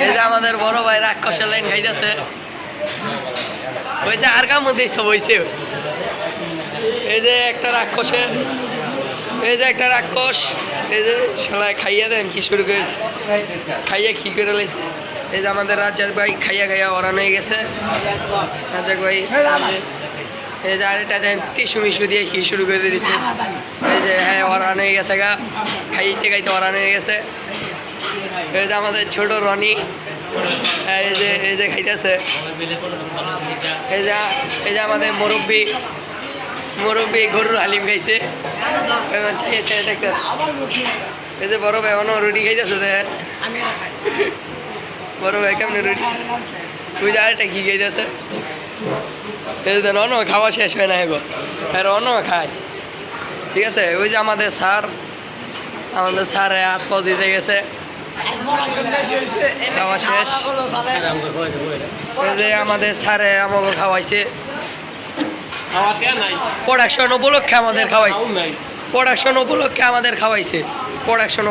এই যে আমাদের বড় ভাই রাক্ষসের লাইন খাইতেছে। যে আর কার মধ্যে সব হয়েছে এই যে একটা রাক্ষসের, এই যে একটা রাক্ষস, এই যে শালায় খাইয়া দেন, কি শুরু করে খাইয়া কি করে লাইছে? এই যে আমাদের রাজ্জাক ভাই খাইয়া খাইয়া ওরান হয়ে গেছে। রাজ্জাক ভাই, এই যে- আরেকটা দেন, টিসু মিশু দিয়ে কি শুরু করে দিয়েছে এই যে হ্যাঁ ওরান হয়ে গেছে গা। খাইতে খাইতে ওরান হয়ে গেছে। এই যে আমাদের ছোট রনি, এই যে এই যে খাইতেছে। এই যে এই যে আমাদের মুরব্বী মুরব্বী গরুর হালিম খাইছে। এই যে বড় ভাই এখনও রুটি খাইতেছে দেখেন। বড় ভাই কেমন রুটি? তুই যা, এটা কি খাইতেছে? এই যে অন্য খাওয়া শেষ হয় না এগো আর অন্য খায়। ঠিক আছে? ওই যে আমাদের স্যার আমাদের স্যার হাত পা দিতে গেছে। খাওয়া শেষ। যে আমাদের স্যারে আমাকে খাওয়াইছে। প্রোডাকশন উপলক্ষে আমাদের খাওয়াইছে। প্রোডাকশন উপলক্ষে আমাদের খাওয়াইছে। প্রোডাকশন